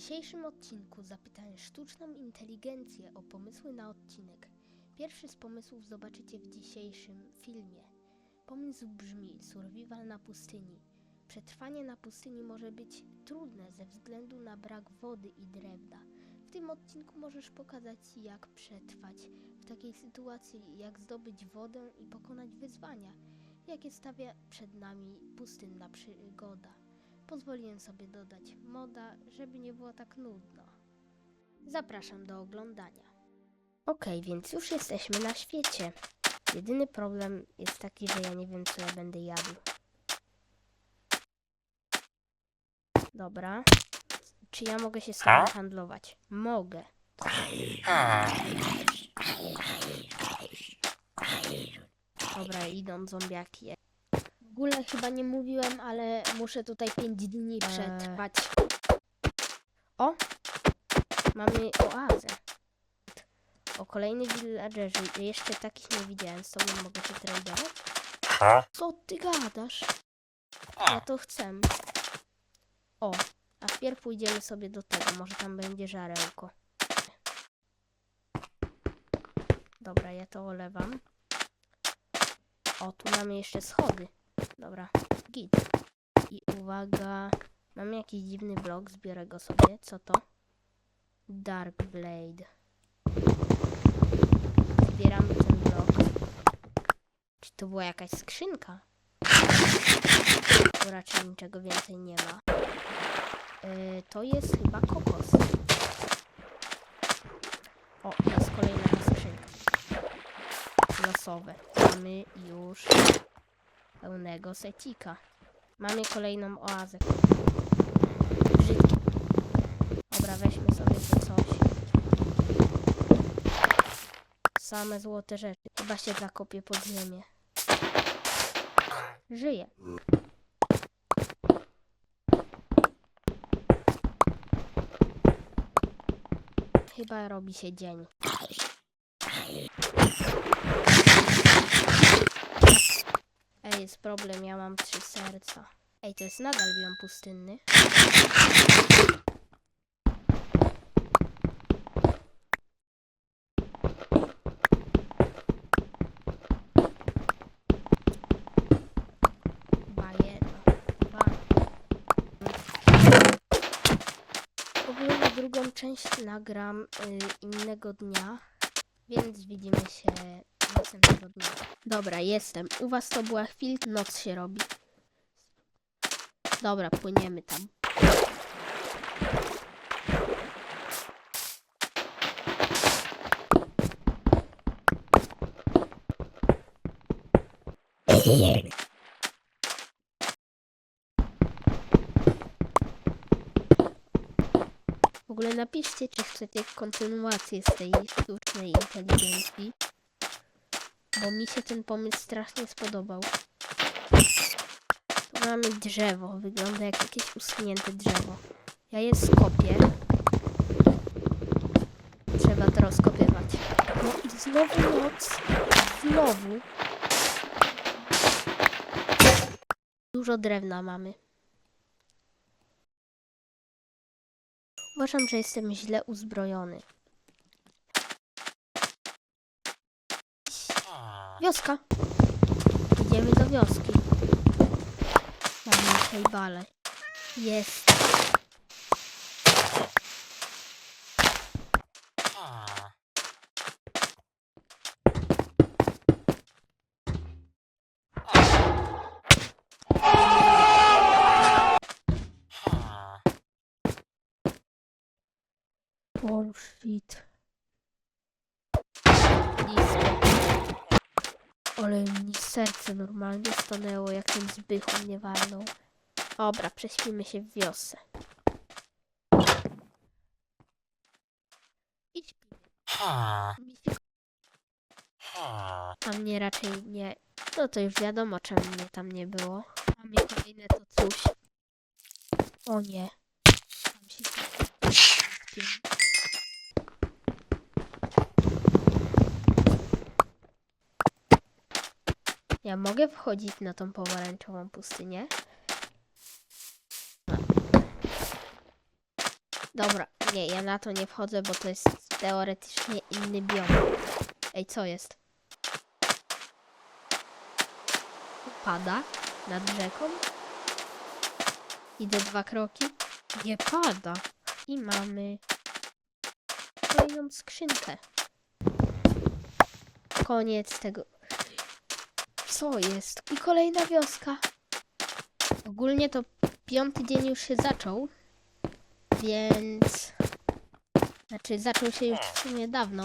dzisiejszym odcinku zapytałem sztuczną inteligencję o pomysły na odcinek. Pierwszy z pomysłów zobaczycie w dzisiejszym filmie. Pomysł brzmi survival na pustyni. Przetrwanie na pustyni może być trudne ze względu na brak wody i drewna. W tym odcinku możesz pokazać jak przetrwać w takiej sytuacji, jak zdobyć wodę i pokonać wyzwania, jakie stawia przed nami pustynna przygoda. Pozwoliłem sobie dodać moda, żeby nie było tak nudno. Zapraszam do oglądania. Okej, więc już jesteśmy na świecie. Jedyny problem jest taki, że ja nie wiem, co ja będę jadł. Dobra. Czy ja mogę się z tobą handlować? Mogę. Dobra, idą zombiaki. W ogóle chyba nie mówiłem, ale muszę tutaj 5 dni przetrwać. O! Mamy oazę. O, kolejny villagerzy. Jeszcze takich nie widziałem. Z tobą mogę się tradeować? Co ty gadasz? Ja to chcę. O, a wpierw pójdziemy sobie do tego. Może tam będzie żarełko. Dobra, ja to olewam. O, tu mamy jeszcze schody. Dobra, git. I uwaga, mam jakiś dziwny blok, zbiorę go sobie. Co to? Dark Blade. Zbieramy ten blok. Czy to była jakaś skrzynka? Tu raczej niczego więcej nie ma. Yy, to jest chyba kokos. O, jest kolejna skrzynka. Losowe. Mamy już pełnego secika. Mamy kolejną oazę. Brzydkie. Dobra, weźmy sobie to coś. Same złote rzeczy. Chyba się zakopię pod ziemię. Żyję. Chyba robi się dzień. Jest problem, ja mam trzy serca. Ej, to jest nadal biom pustynny. Drugą część nagram y, innego dnia, więc widzimy się dnia. Dobra, jestem. U was to była chwilka, noc się robi. Dobra, płyniemy tam. W ogóle napiszcie, czy chcecie kontynuację z tej sztucznej inteligencji. Bo mi się ten pomysł strasznie spodobał. Tu mamy drzewo. Wygląda jak jakieś uschnięte drzewo. Ja je skopię. Trzeba to rozkopywać. No i znowu noc. Znowu. Dużo drewna mamy. Uważam, że jestem źle uzbrojony. Wioska. Idziemy do wioski. Mamy tutaj bale. Jest. Oh shit. Ale mi serce normalnie stanęło, jak ten zbychu mnie walnął. Dobra, prześpimy się w wiosce. I śpimy. Mi się... A mnie raczej nie... No to już wiadomo, czemu mnie tam nie było. Mamy kolejne to coś. O nie. Tam się... Ja mogę wchodzić na tą pomarańczową pustynię? Dobra, nie, ja na to nie wchodzę, bo to jest teoretycznie inny biom. Ej, co jest? Pada nad rzeką. Idę dwa kroki. Nie pada. I mamy kolejną skrzynkę. Koniec tego. Co jest? I kolejna wioska. Ogólnie to piąty dzień już się zaczął, więc... Znaczy, zaczął się już w sumie dawno,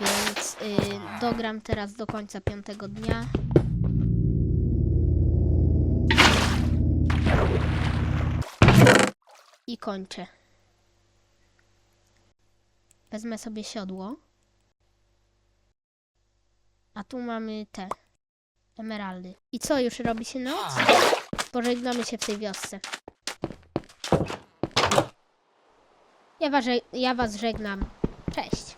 więc y, dogram teraz do końca piątego dnia. I kończę. Wezmę sobie siodło. A tu mamy te emeraldy. I co, już robi się noc? Pożegnamy się w tej wiosce. Ja was, ja was żegnam. Cześć.